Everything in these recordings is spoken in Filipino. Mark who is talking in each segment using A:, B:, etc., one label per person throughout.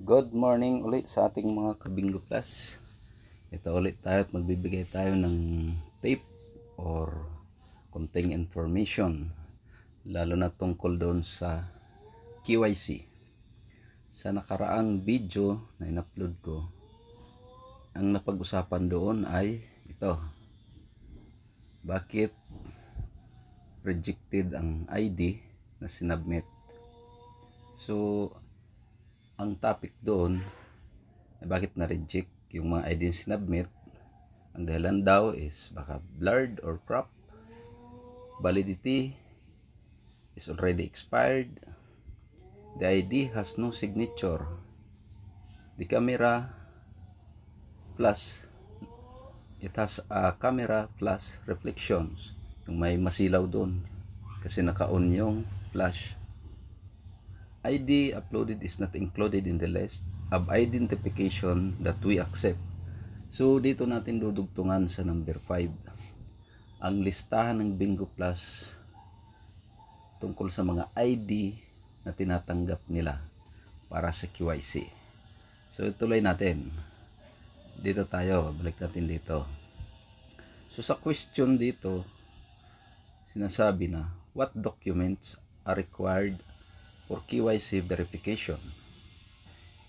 A: Good morning ulit sa ating mga kabingo plus. Ito ulit tayo at magbibigay tayo ng tape or konting information lalo na tungkol doon sa KYC. Sa nakaraang video na in-upload ko, ang napag-usapan doon ay ito. Bakit rejected ang ID na sinubmit? So, ang topic doon ay bakit na-reject yung mga ID sinubmit. Ang dahilan daw is baka blurred or cropped. Validity is already expired. The ID has no signature. The camera plus it has a camera plus reflections. Yung may masilaw doon kasi naka-on yung flash. ID uploaded is not included in the list of identification that we accept. So dito natin dudugtungan sa number 5 ang listahan ng Bingo Plus tungkol sa mga ID na tinatanggap nila para sa QIC. So ituloy natin. Dito tayo, balik natin dito. So sa question dito, sinasabi na what documents are required for KYC verification.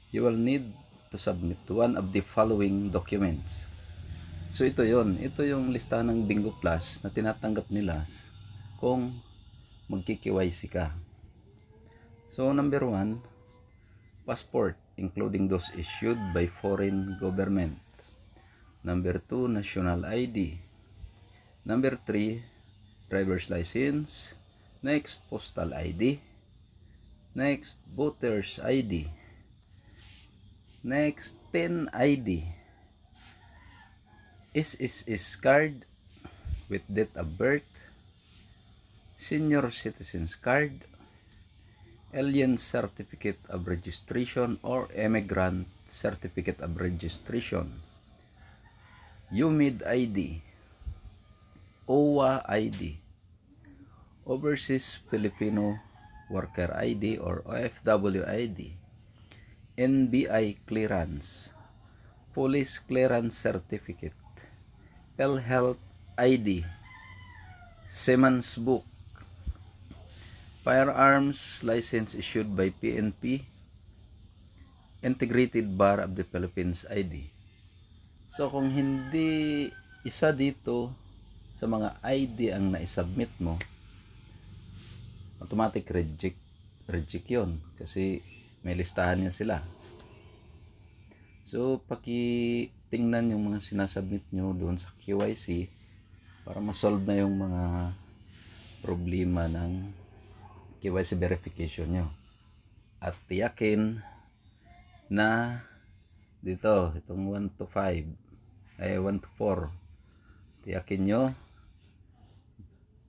A: You will need to submit one of the following documents. So ito yon, ito yung listahan ng Bingo Plus na tinatanggap nila kung magki-KYC ka. So number one, passport including those issued by foreign government. Number two, national ID. Number three, driver's license. Next, postal ID. Next, voter's ID. Next, 10 ID. SSS card with date of birth. Senior citizens card. Alien certificate of registration or immigrant certificate of registration. UMID ID. OWA ID. Overseas Filipino Worker ID or OFW ID, NBI clearance, Police Clearance Certificate, PhilHealth ID, Seaman's Book, Firearms License issued by PNP, Integrated Bar of the Philippines ID. So kung hindi isa dito sa mga ID ang na-submit mo, automatic reject reject yon kasi may listahan yan sila. So paki tingnan yung mga sinasubmit nyo doon sa QIC para ma-solve na yung mga problema ng KYC verification nyo. At tiyakin na dito itong 1 to 5 ay 1 to 4 tiyakin nyo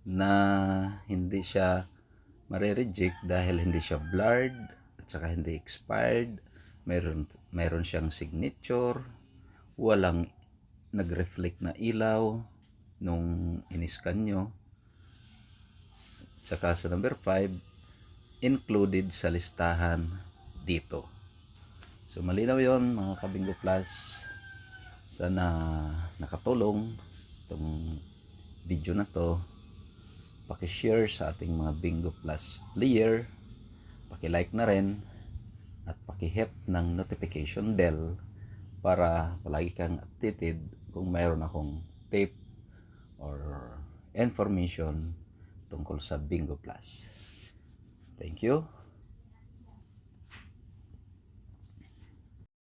A: na hindi siya mare-reject dahil hindi siya blurred at saka hindi expired. Mayroon, mayroon siyang signature. Walang nag-reflect na ilaw nung iniskan nyo. At saka sa number 5 included sa listahan dito. So malinaw yon mga kabingo plus. Sana nakatulong itong video na to paki-share sa ating mga Bingo Plus player, paki-like na rin at paki-hit ng notification bell para palagi kang updated kung mayroon akong tape or information tungkol sa Bingo Plus. Thank you.